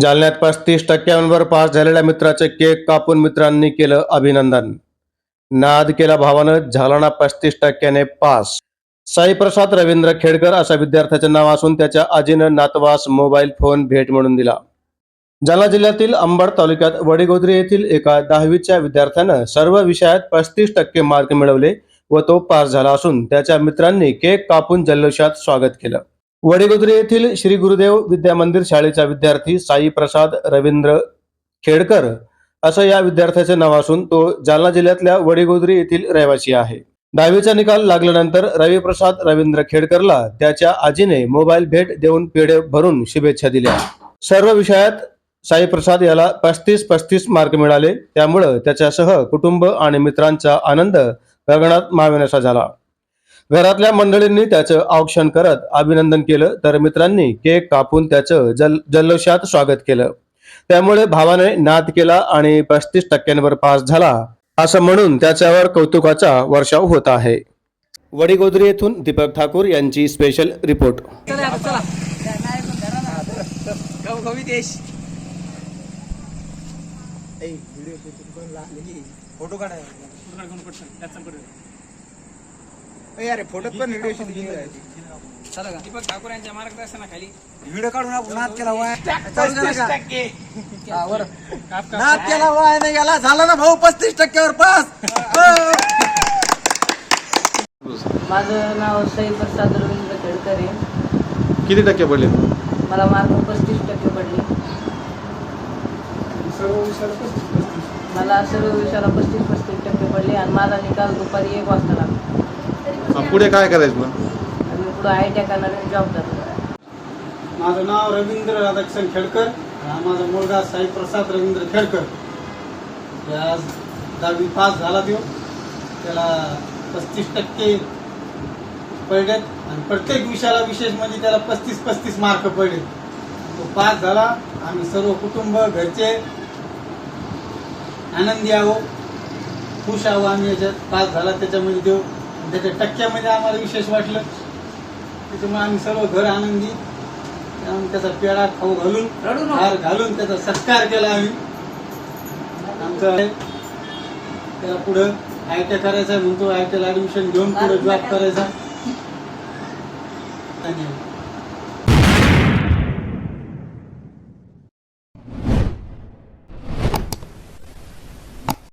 जालन्यात पस्तीस टक्क्यांवर पास झालेल्या मित्राचे केक कापून मित्रांनी केलं अभिनंदन. नाद केला भावानं झालाना पस्तीस टक्क्याने पास. साईप्रसाद रवींद्र खेडकर असा विद्यार्थ्याचे नाव असून त्याच्या आजीनं नातवास मोबाईल फोन भेट म्हणून दिला. जालना जिल्ह्यातील अंबड तालुक्यात वडीगोद्री येथील एका दहावीच्या विद्यार्थ्यानं सर्व विषयात पस्तीस टक्के मार्क मिळवले व तो पास झाला असून त्याच्या मित्रांनी केक कापून जल्लोषात स्वागत केलं. वडीगोद्री येथील श्री गुरुदेव विद्या मंदिर शाळेचा विद्यार्थी साई प्रसाद रवींद्र खेडकर असं या विद्यार्थ्याचे नाव असून तो जालना जिल्ह्यातल्या वडीगोद्री येथील रहिवासी आहे. दहावीचा निकाल लागल्यानंतर रविप्रसाद रवींद्र खेडकरला त्याच्या आजीने मोबाईल भेट देऊन पेढे भरून शुभेच्छा दिल्या. सर्व विषयात साई प्रसाद याला पस्तीस पस्तीस मार्क मिळाले. त्यामुळं त्याच्यासह कुटुंब आणि मित्रांचा आनंद गगनात मावेनासा झाला. घरातल्या मंडळींनी त्याचं औक्षण करत अभिनंदन केलं तर मित्रांनी केक कापून त्याचं जल जल्लोषात स्वागत केलं. त्यामुळे भावाने नाद केला आणि पस्तीस टक्क्यांवर पास झाला असं म्हणून त्याच्यावर कौतुकाचा वर्षाव होत आहे. वडीगोदरी येथून दीपक ठाकूर यांची स्पेशल रिपोर्ट चला चला गाव गावी फोटो काढाय अरे फोटोत पण व्हिडिओ शूट चला का? दीपक ठाकूर यांच्या मार्गदर्शनाखाली व्हिडिओ काढून आपण नाद केला वाय. नाद केला वाय नाही गेला झाला ना भाऊ पस्तीस टक्क्यावर पास. माझं नाव सई प्रसाद रवींद्र खेडकर आहे. किती टक्के पडले? मला मार्क पस्तीस टक्के पडले. मला सर्व विषयाला पस्तीस पस्तीस टक्के पडले आणि माझा निकाल दुपारी एक वाजता लागला. पुढे काय करायचं मग? आणि मी आय टी करणारे जॉब करतो माझं नाव रवींद्र राधाकिशन खेडकर हा माझा मुलगा साई प्रसाद रवींद्र खेडकर. हे आज दहावी पास झाला तो. त्याला पस्तीस टक्के पडलेत आणि प्रत्येक विषयाला विशेष म्हणजे त्याला पस्तीस पस्तीस मार्क पडले तो पास झाला. आम्ही सर्व कुटुंब घरचे आनंदी आहो खुश आहो आम्ही याच्यात. पास झाला त्याच्यामध्ये देऊ त्याच्या टक्क्यामध्ये आम्हाला विशेष वाटलं. त्याच्यामुळे आम्ही सर्व घर आनंदी. त्याचा पेढा खाऊ घालून हार घालून त्याचा सत्कार केला आम्ही. आमचं. त्याला पुढं आय टी करायचा म्हणतो आय टीला ऍडमिशन घेऊन पुढे जॉब करायचा. धन्यवाद.